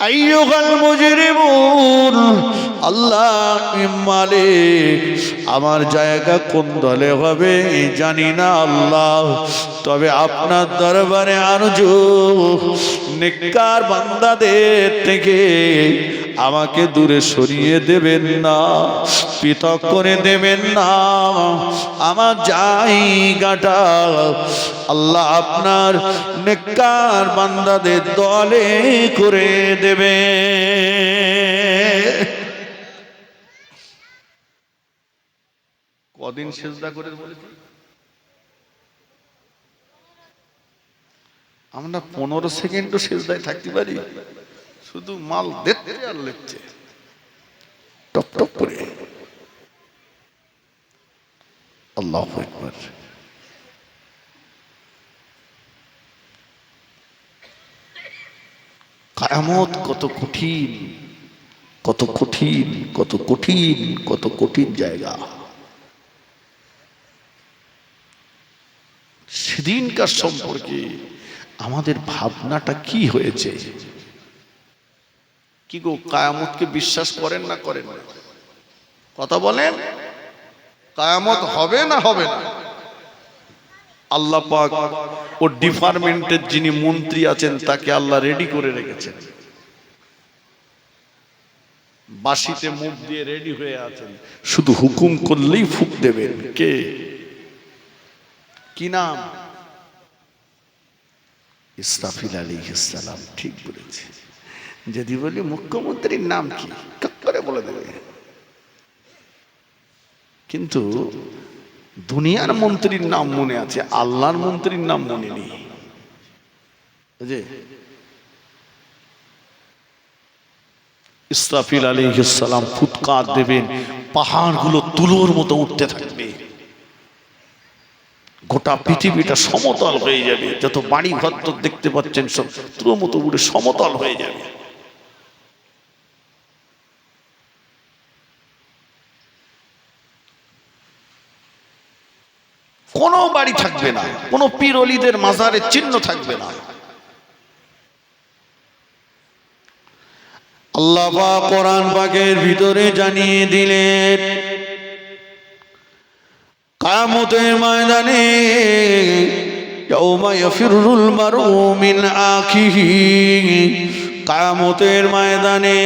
আইয়ুহাল মুজরিমুন, আল্লাহ মালিক, আমার জায়গা কোন দলে হবে জানি না আল্লাহ। তবে আপনার দরবারে আরজু নিকার বান্দাদের থেকে আমাকে দূরে সরিয়ে দেবেন না। পৃথক করে দেবেন না। আমার জায়গাটা আল্লাহ আপনার নেককার বান্দাদের দলে করে দেবে। কদিন সেজদা করে বলেছি আমরা পনেরো সেকেন্ডও সেজদায় থাকতে পারি। শুধু মাল দেখতে আর লেখছে টপ টপ করে। আল্লাহ একবার কায়ামত কত কঠিন কত কঠিন কত কঠিন কত কঠিন জায়গা। সেদিনকার সম্পর্কে আমাদের ভাবনাটা কি হয়েছে? কি গো, কায়ামতকে বিশ্বাস করেন না করেন কথা বলেন। কায়ামত হবে না হবে না। আল্লাহ পাক ও ডিপার্টমেন্টের যিনি মন্ত্রী আছেন, তাকে আল্লাহ রেডি করে রেখেছেন। বাসিতে মুখ দিয়ে রেডি হয়ে আছেন। শুধু হুকুম করলেই ফুক দেবেন। কে? কি নাম? ইসরাফিল আলী ইসলাম ঠিক বলেছে। যদি বলি মুখ্যমন্ত্রীর নাম কি? করে বলে দেবে? কিন্তু দুনিয়ার মন্ত্রীর নাম মনে আছে, আল্লাহর মন্ত্রীর নাম মনে নেই। ইসরাফিল আলী ইসলাম ফুৎকার দেবেন, পাহাড়গুলো তুলোর মতো উঠতে থাকবে। গোটা পৃথিবীটা সমতল হয়ে যাবে, যত বাড়ি ঘর দেখতে পাচ্ছেন সব, তুলোর মতো উঠে সমতল হয়ে যাবে কোনো বাড়ি থাকবে না, কোনো পীর অলিদের মাজারের চিহ্ন থাকবে না। আল্লাহ কোরআন পাকের ভিতরে জানিয়ে দিলেন, কায়ামতের ময়দানে কায়ামতের ময়দানে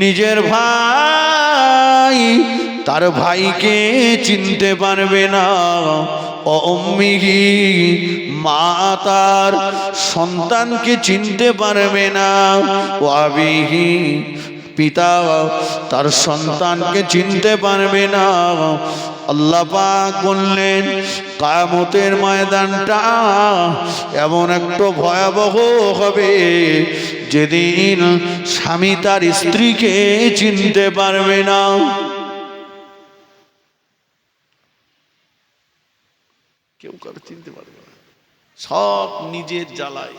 নিজের ভাই তার ভাইকে চিনতে পারবে না। অম্মিহি মা তার সন্তানকে চিনতে পারবে না। ও আবিহি পিতা তার সন্তানকে চিনতে পারবে না। আল্লাহ পাক বললেন, কায়ামতের ময়দানটা এমন একটা ভয়াবহ হবে যেদিন স্বামী তার স্ত্রীকে চিনতে পারবে না কেউ কারও চিনতে পারবে না সব নিজের জ্বালায়।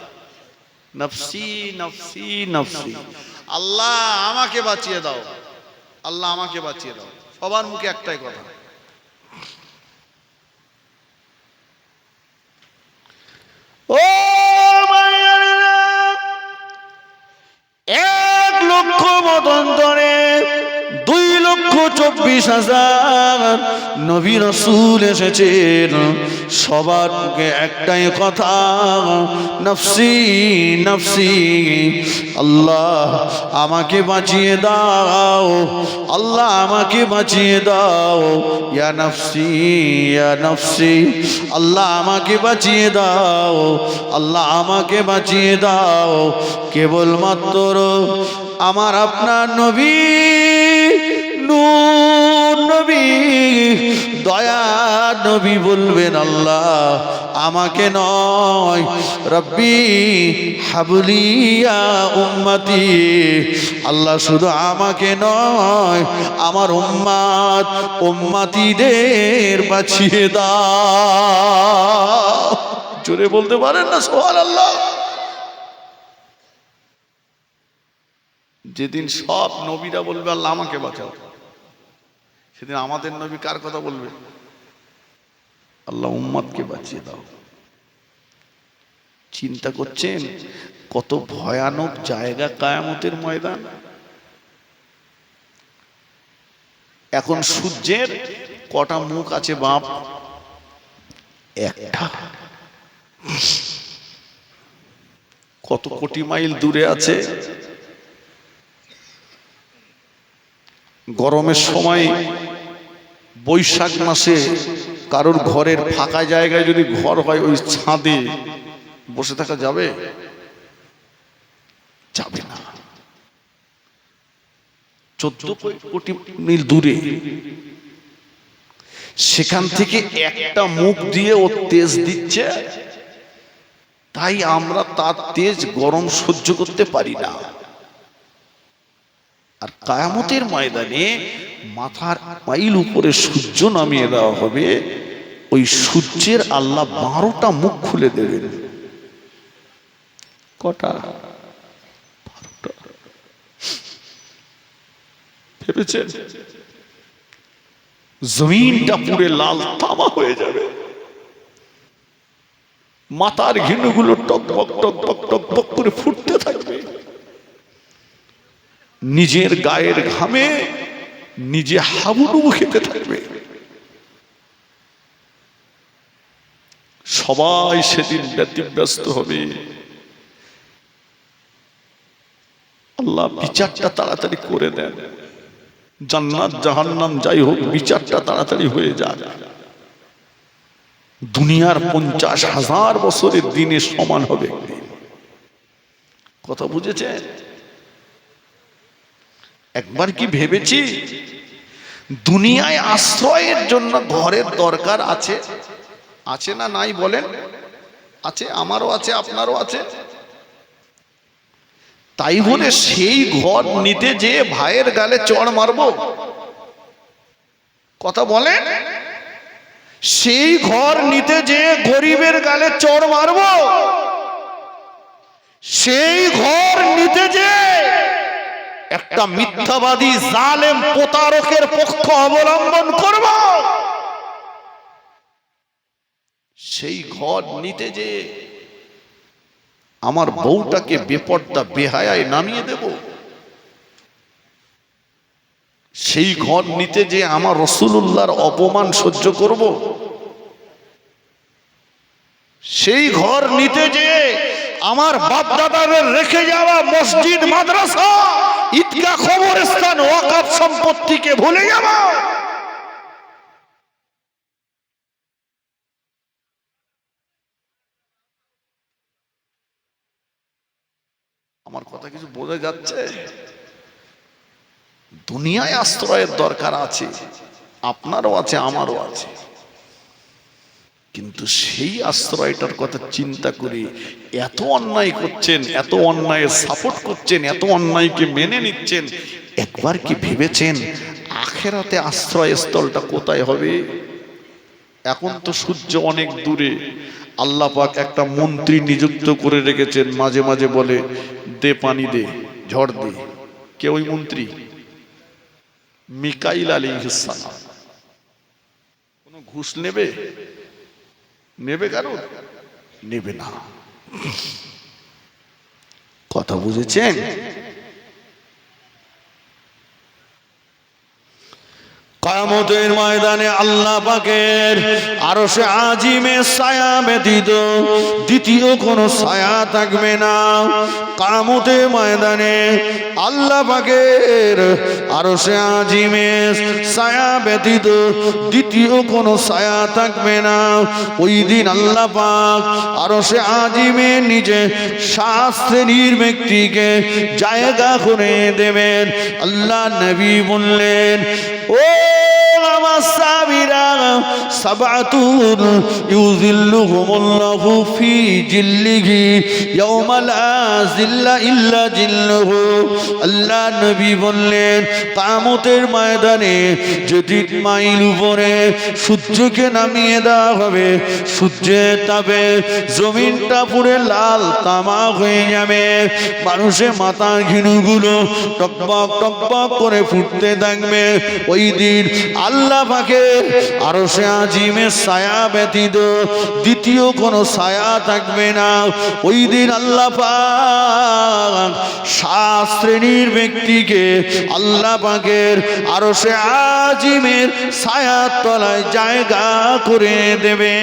নফসি নফসি নফসি। আল্লাহ আমাকে বাঁচিয়ে দাও। আল্লাহ আমাকে বাঁচিয়ে দাও। সবার মুখে একটাই কথা। ও এক লক্ষ দুই লক্ষ চব্বিশ হাজার নবী রসুল এসেছেন। সবার একটাই কথা, নফসি নফসি। আল্লাহ আমাকে বাঁচিয়ে দাও, আল্লাহ আমাকে বাঁচিয়ে দাও। ইয়া নফসি ইয়া নফসি। আল্লাহ আমাকে বাঁচিয়ে দাও, আল্লাহ আমাকে বাঁচিয়ে দাও। কেবলমাত্র আমার আপনার নবী নূর নবী, দয়া নবী বলবেন আল্লাহ, আমাকে নয়, রব্বি হাবলিয়া উম্মতি, আল্লাহ শুধু আমাকে নয়, আমার উম্মাত উম্মাতিদের বাঁচিয়ে দাও। জোরে বলতে পারেন না সোহান আল্লাহ যেদিন সব নবীরা বলবে, আল্লাহ আমাকে বাঁচাও। সেদিন আমাদের নবী কার কথা বলবে? আল্লাহ উম্মাদকে বাঁচিয়ে দাও। চিন্তা করছেন, কত ভয়ানক জায়গা কায়ামতের ময়দান। এখন সূর্যের কটা মুখ আছে বাপ? একটা। কত কোটি মাইল দূরে আছে। গরমের সময় বৈশাখ মাসে কারোর ঘরের ফাঁকা জায়গায় যদি ঘর হয়, ওই ছাদে বসে থাকা যাবে? যাবে না। চোদ্দ কোটি মিল দূরে। সেখান থেকে একটা মুখ দিয়ে ও তেজ দিচ্ছে, তাই আমরা তার তেজ গরম সহ্য করতে পারি না। আর কায়ামতের ময়দানে মাথার মাইল উপরে সূর্য নামিয়ে দেওয়া হবে, ওই সূর্যের আল্লাহ বারোটা মুখ খুলে দেবেন। কটা? ভেবেছেন? জমিনটা পুরে লাল তামা হয়ে যাবে। মাথার ঘিনুগুলো টক টক টক টক টক করে ফুটতে নিজের গায়ের ঘামে নিজে হাবুডুবু খেতে থাকবে। সবাই সেদিন ব্যতিব্যস্ত হবে। আল্লাহ বিচারটা তাড়াতাড়ি করে দেন। জান্নাত, জাহান্নাম যাই হোক, বিচারটা তাড়াতাড়ি হয়ে যাক। দুনিয়ার পঞ্চাশ হাজার বছরের দিনে সমান হবে। কথা বুঝেছেন? একবার কি ভেবেছি? দুনিয়ায় আশ্রয়ের জন্য ঘরের দরকার আছে। আছে না নাই বলেন? আছে, আমারও আছে, আপনারও আছে। তাই বলে সেই ঘর নিতে যে ভাইয়ের গালে চড় মারব। কথা বলেন? সেই ঘর নিতে যে গরিবের গালে চড় মারব। সেই ঘর নিতে যে একটা মিথ্যাবাদী জালেম প্রতারকের পক্ষ অবলম্বন করব। সেই ঘর নিতে যে আমার বউটাকে বেপর্দা, বেহায়ায় নামিয়ে দেব। সেই ঘর নিতে যে আমার রসুল্লাহর অপমান সহ্য করব। সেই ঘর নিতে যে আমার বাপ দাদাদের রেখে যাওয়া মসজিদ, মাদ্রাসা ঈদগা খবরস্থান ওয়াকাফ সম্পত্তিকে ভুলে যাব। আমার কথা কিছু বোঝা যাচ্ছে? দুনিয়ায় আশ্রয়ের দরকার আছে, আপনারও আছে, আমারও আছে। কিন্তু সেই আশ্রয়টার কথা চিন্তা করে এত অন্যায় করছেন, এত অন্যায়ের সাপোর্ট করছেন, এত অন্যায়কে মেনে নিচ্ছেন, একবার কি ভেবেছেন আখেরাতে আশ্রয়স্থলটা কোথায় হবে? এখন তো সূর্য অনেক দূরে। আল্লাহ পাক একটা মন্ত্রী নিযুক্ত করে রেখেছেন, মাঝে মাঝে বলে, দে পানি দে, ঝড় দে। কে ওই মন্ত্রী? মিকাইল আলী ইসালাম কোনো ঘুষ নেবে? নেবে কেন নেবে না। কথা বুঝেছেন? কায়ামতের ময়দানে আল্লাহ পাকের আরও সে আজিমে ছায়া ব্যতীত দ্বিতীয় কোনো ছায়া থাকবে না। কায়ামতের ময়দানে আল্লাহ পাকের আরও সে আজিমে ছায়া ব্যতীত দ্বিতীয় কোনো ছায়া থাকবে না। ওই দিন আল্লাহ পাক আরও সে আজিমে নিজে সাত শ্রেণির ব্যক্তিকে জায়গা করে দেবেন। আল্লাহ নবী বললেন, ও সাবিরা সাবাতুন ইউজিল্লুহুমুল্লাহু ফি জিল্লিহি ইয়াওমা লা জিল্লা ইল্লা জিল্লুহু। আল্লাহ নবী বললেন, কিয়ামতের ময়দানে যেদিন মাইল উপরে সূর্যকে নামিয়ে দেওয়া হবে সূর্যের তাপে জমিনটা পুরে লাল তামা হয়ে যাবে। মানুষের মাথার ঘিনুগুলো টকবক টকবক করে ফুটতে থাকবে। ওই দিন আল্লাহ পাকে আরও আরও সে আজিমের ছায়া ব্যতীত দ্বিতীয় কোনো ছায়া থাকবে না। ওই দিন আল্লাহ পাক সাত শ্রেণির ব্যক্তিকে আল্লাহ পাকের আরশে আজিমের ছায়া তলায় জায়গা করে দেবে।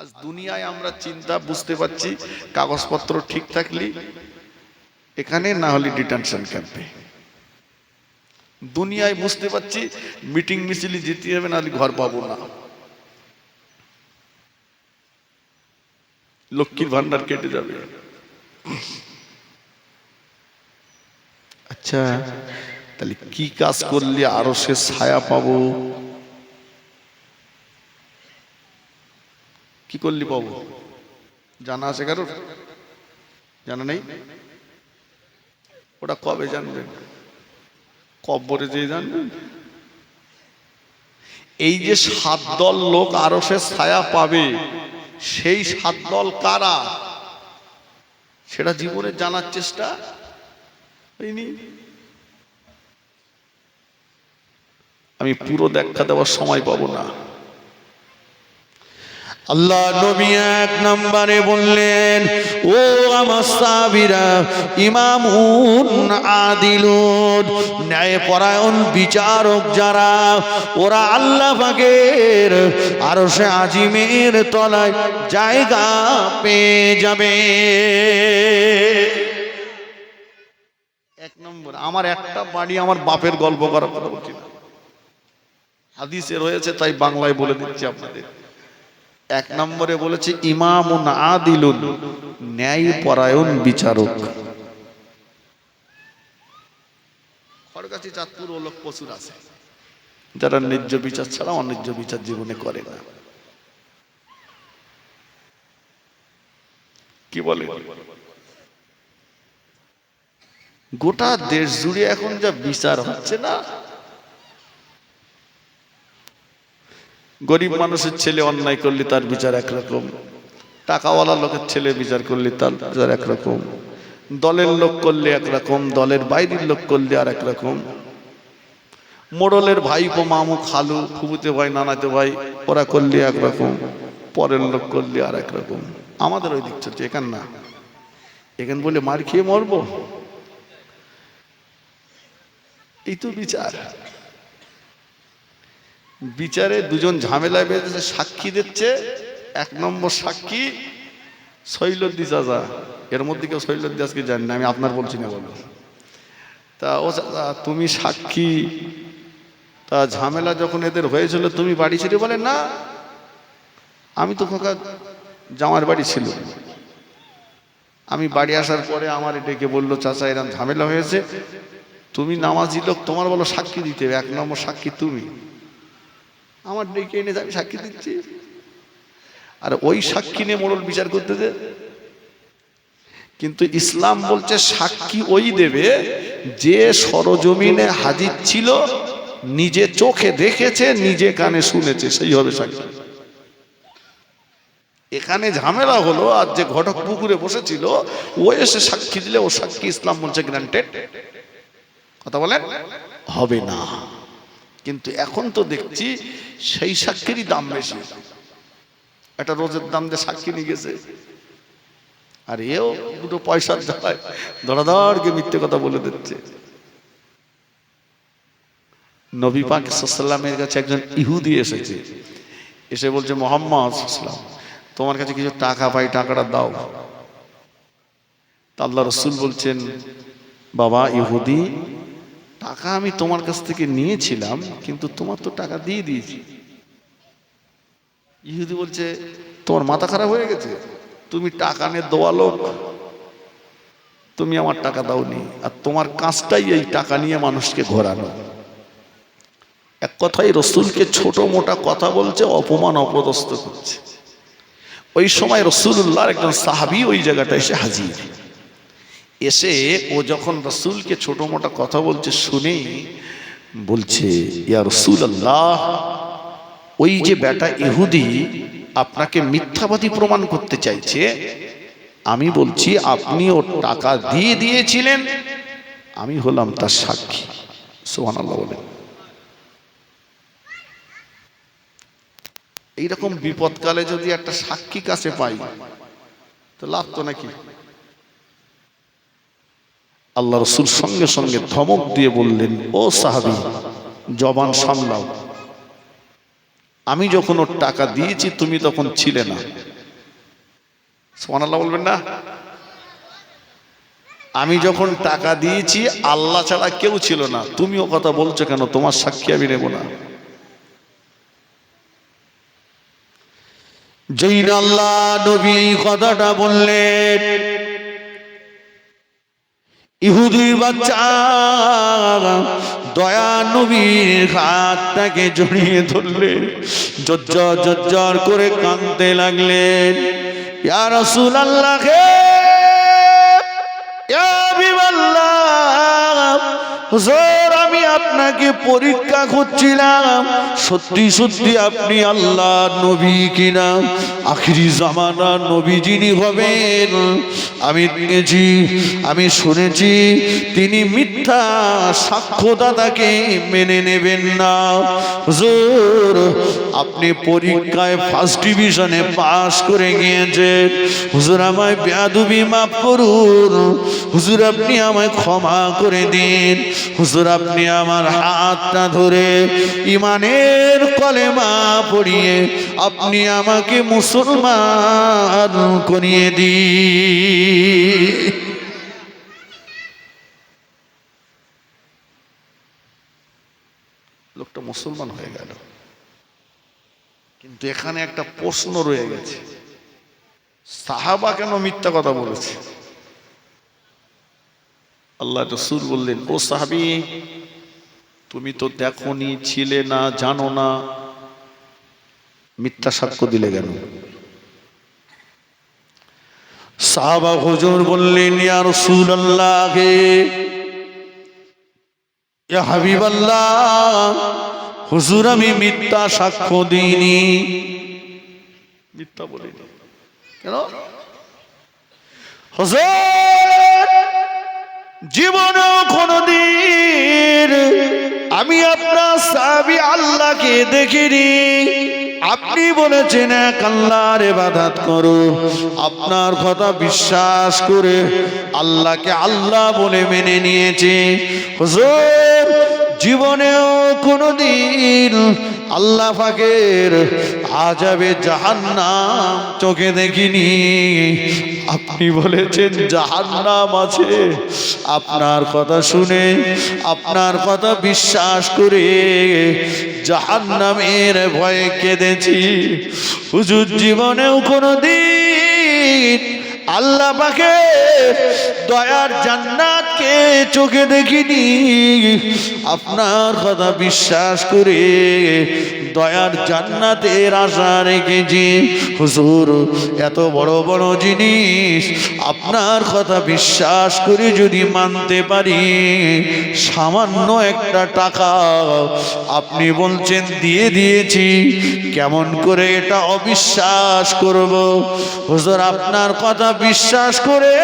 আজ দুনিয়ায় আমরা চিন্তা বুঝতে পারছি, কাগজপত্র ঠিক থাকলে এখানে না হলে ডিটেনশন ক্যাম্পে দুনিয়ায় বুঝতে পারছি মিটিং মিছিলে যেতে হবে না হলে ঘর পাবো না। লক্ষ্মীর ভান্ডার কেটে যাবে। আচ্ছা তাহলে কি কাজ করলে আরও সে ছায়া পাবো? কি করলি পাবো জানা আছে কারোর? জানা নেই? ওটা কবে জানবেন কব্বরে যেয়ে জানবেন এই যে সাত দল লোক সে ছায়া পাবে, সেই সাত দল কারা? সেটা জীবনে জানার চেষ্টা আমি পুরো দেখা দেওয়ার সময় পাবো না। আল্লাহ নবী এক নম্বরে বললেন, ও আমার সাবিরা ইমামুন আদিলুন ন্যায় পরায়ণ বিচারক যারা, ওরা আল্লাহ পাকের আরও সে আজিমের তলায় জায়গা পেয়ে যাবে। এক নম্বর, আমার একটা বাড়ি আমার বাপের গল্প করা কথা না হাদিসে রয়েছে, তাই বাংলায় বলে দিচ্ছি আপনাদের। এক নম্বরে বলেছে ইমামুন আদিলুন ন্যায় পরায়ণ বিচারক। খড়গাছি চাঁদপুর ও লোক প্রচুর আছে। যারা ন্যায্য বিচার ছাড়া অন্যায্য বিচার জীবনে করে না। কি বলে? গোটা দেশ জুড়ে এখন যা বিচার হচ্ছে না গরিব মানুষের ছেলে অন্যায় করলে তার বিচার একরকম। টাকাওয়ালা লোকের ছেলে বিচার করলে তার বিচার একরকম। দলের লোক করলে একরকম, দলের বাইরের লোক করলে আর একরকম। মোড়লের ভাইপো, মামু, খালু ফুবুতে ভাই, নানাতে ভাই, ওরা করলে একরকম, পরের লোক করলে আর একরকম। আমাদের ওই দিক চলছে এখান না। এখান বলে মার খেয়ে মরবো? এই তো বিচার। বিচারে দুজন ঝামেলায় বেঁধেছে, সাক্ষী দিচ্ছে, এক নম্বর সাক্ষী শৈলদ্দি চাচা। এর মধ্যে কেউ শৈলদ্দি আজকে জানি না, আমি আপনার বলছি না বলো। তা ও চাচা তুমি সাক্ষী, তা ঝামেলা যখন এদের হয়েছিল, তুমি বাড়ি ছেড়ে বলে না। আমি তো খোকা জামার বাড়ি ছিল আমি বাড়ি আসার পরে আমার ডেকে বলল, চাচা, এরম ঝামেলা হয়েছে। তুমি নামাজি লোক, তোমার বলো সাক্ষী দিতে হবে। এক নম্বর সাক্ষী তুমি। আমার ডেকে এনে আমি সাক্ষী দিচ্ছি। আর ওই সাক্ষী নিয়ে মোড়ল বিচার করতে যে কিন্তু ইসলাম বলছে, সাক্ষী ওই দেবে যে সরজমিনে হাজির ছিল, নিজে চোখে দেখেছে, নিজে কানে শুনেছে, সেই হবে সাক্ষী। এখানে ঝামেলা হলো, আর যে ঘটক পুকুরে বসেছিল, ও এসে সাক্ষী দিলে, ও সাক্ষী ইসলাম বলছে গ্রান্টেড কথা বলেন? হবে না। কিন্তু এখন তো দেখছি সেই সাক্ষীরই দাম বেশি। একটা রোজের দাম দিয়ে সাক্ষী নিয়ে গেছে। আর এও দুটো পয়সার জ্বালায় ধরাধরকে মিথ্যে কথা বলে দিচ্ছে। নবী পাক সাল্লামের কাছে একজন ইহুদি এসেছে। এসে বলছে, মোহাম্মদ সাল্লাম, তোমার কাছে কিছু টাকা পাই, টাকাটা দাও। তা আল্লাহ রসুল বলছেন, বাবা, ইহুদি টাকা আমি তোমার কাছ থেকে নিয়েছিলাম, কিন্তু তোমার তো টাকা দিয়ে দিয়েছি। ইহুদি বলছে, তোমার মাথা খারাপ হয়ে গেছে? তুমি টাকা নিয়ে দেওয়া লোক। তুমি আমার টাকা দাওনি, আর তোমার কাজটাই এই টাকা নিয়ে মানুষকে ঘোরানো। এক কথাই রসুলকে ছোট মোটা কথা বলছে, অপমান অপদস্থ করছে। ওই সময় রসুল্লাহর একজন সাহাবি ওই জায়গাটা এসে হাজির। এসে ও যখন রসুলকে ছোট মোটা কথা বলছে শুনেই বলছে, ইয়া আল্লাহ ওই যে বেটা ইহুদি আপনাকে মিথ্যাবাদী প্রমাণ করতে চাইছে, আমি বলছি আপনি ওর টাকা দিয়ে দিয়েছিলেন, আমি হলাম তার সাক্ষী। সোহান আল্লাহ বলেন। এইরকম বিপদকালে যদি একটা সাক্ষী কাছে পাই, তো লাভ তো নাকি? আল্লাহ রসুল সঙ্গে সঙ্গে ধমক দিয়ে বললেন, ও সাহাবি, জবান সামলাও। আমি যখন ওর টাকা দিয়েছি, তুমি তখন ছিলে না। সোহানাল্লাহ বলবেন না? আমি যখন টাকা দিয়েছি, আল্লাহ ছাড়া কেউ ছিল না। তুমিও কথা বলছো কেন? তোমার সাক্ষী আমি নেব না। যেই আল্লাহ নবী কথাটা বললেন ইহুদির বাচ্চা দয়া নবীর হাতটাকে জড়িয়ে ধরলেন জজ্জর জজ্জর করে কাঁদতে লাগলেন। ইয়া রাসূল আল্লাহ আমি আপনাকে পরীক্ষা করছিলাম। সত্যি সত্যি আপনি আল্লাহ নবী কিনা? আখিরি জামানা নবী যিনি হবেন, আমি দেখেছি, আমি শুনেছি, তিনি মিথ্যা সাক্ষ্যদাতাকে মেনে নেবেন না। হুজুর, আপনি পরীক্ষায় ফার্স্ট ডিভিশনে পাশ করে গিয়েছেন। হুজুর, আমায় বেয়াদুবি মাফ করুন। হুজুর, আপনি আমায় ক্ষমা করে দিন। হুজুর, আপনি আমার হাতটা ধরে ইমানের কলেমা পড়িয়ে আপনি আমাকে মুসলমান করিয়ে দিন লোকটা মুসলমান হয়ে গেল। কিন্তু এখানে একটা প্রশ্ন রয়ে গেছে। সাহাবা কেন মিথ্যা কথা বলেছে? আল্লাহ রসুল বললেন, ও সাহাবি তুমি তো দেখনি, ছিলে না, জানো না। মিথ্যা সাক্ষ্য দিলে কেন? সাহাবা হুজুর বললেন, ইয়া রাসূলুল্লাহ, ইয়া হাবিবাল্লাহ, হুজুর, আমি মিথ্যা সাক্ষ্য দিইনি। মিথ্যা বলিনি। কেন? হুজুর! জীবনেও কোনদিন আমি আপনার সাবি আল্লাহকে দেখিনি। আপনি বলেছেন, এক আল্লাহর এবাদাত করো। আপনার কথা বিশ্বাস করে আল্লাহকে আল্লাহ বলে মেনে নিয়েছে। হুজুর জীবনেও কোনো দিন আল্লাহ পাকের আজাবে জাহান্নাম চোখে দেখিনি। আপনি বলেছেন জাহান্নাম আছে। আপনার কথা শুনে, আপনার কথা বিশ্বাস করে জাহান্নামের ভয়ে কেঁদেছি। হুজুর জীবনেও কোনো দিন আল্লাহ পাকে দয়ার জান্নাতকে চোখে দেখিনি। আপনার কথা বিশ্বাস করে দয়ার জান্নাতের আশা রেখেছি। হুজুর, এত বড় বড় জিনিস আপনার কথা বিশ্বাস করে যদি মানতে পারি, সামান্য একটা টাকা আপনি বলছেন দিয়ে দিয়েছি। কেমন করে এটা অবিশ্বাস করব? হুজুর, আপনার কথা বিশ্বাস করে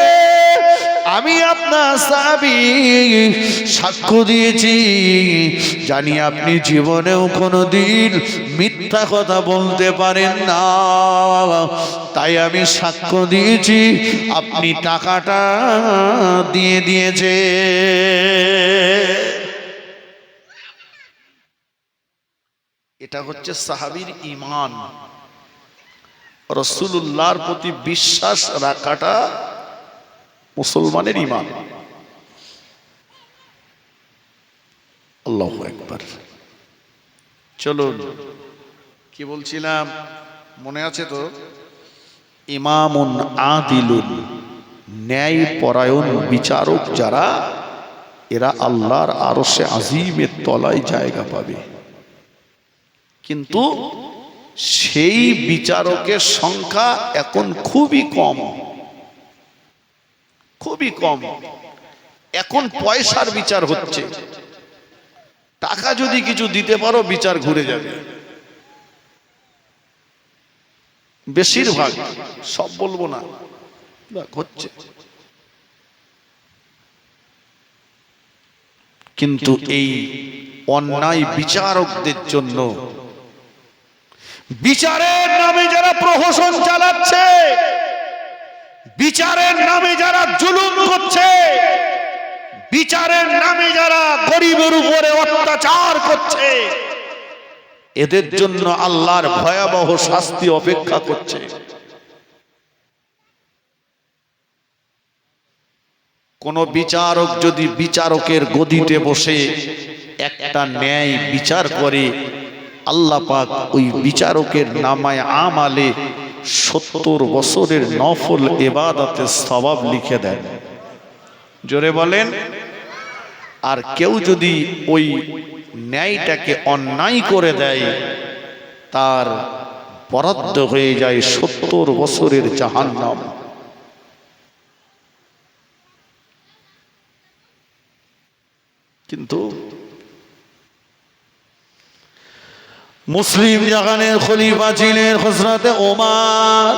আমি আপনার সাবি সাক্ষ্য দিয়েছি। জানি আপনি জীবনেও কোনো দিন মিথ্যা কথা বলতে পারেন না। তাই আমি সাক্ষ্য দিয়েছি, আপনি টাকাটা দিয়ে দিয়েছে এটা হচ্ছে সাহাবীর ইমান রসুল্লাহর প্রতি বিশ্বাস রাখাটা মুসলমানের ইমান আল্লাহ একবার চলুন, কি বলছিলাম? মনে আছে তো? ইমামুন আদিলুন ন্যায় পরায়ণ বিচারক যারা, এরা আল্লাহর আরশে আজিমের তলায় জায়গা পাবে। কিন্তু সেই বিচারকের সংখ্যা এখন খুবই কম। খুবই কম। এখন পয়সার বিচার হচ্ছে। টাকা যদি কিছু দিতে পারো, বিচার ঘুরে যাবে। বেশিরভাগ, সব বলব না। হচ্ছে। কিন্তু এই অন্যায় বিচারকদের জন্য বিচারের নামে যারা প্রহসন চালাচ্ছে বিচারের নামে যারা জুলুম করছে, বিচারের নামে যারা গরিবের উপরে অত্যাচার করছে, এদের জন্য আল্লাহর ভয়াবহ শাস্তি অপেক্ষা করছে। কোন বিচারক যদি বিচারকের গদিতে বসে একটা ন্যায় বিচার করে, আল্লাহ পাক ওই বিচারকের নামায় আমালে সত্তর বছরের নফল এবাদতের স্বভাব লিখে দেন। জোরে বলেন, আর কেউ যদি ওই ন্যায়টাকে অন্যায় করে দেয়, তার বরাদ্দ হয়ে যায় সত্তর বছরের জাহান্নাম। কিন্তু মুসলিম জাহানের খলিফা ছিলেন হজরতে ওমার।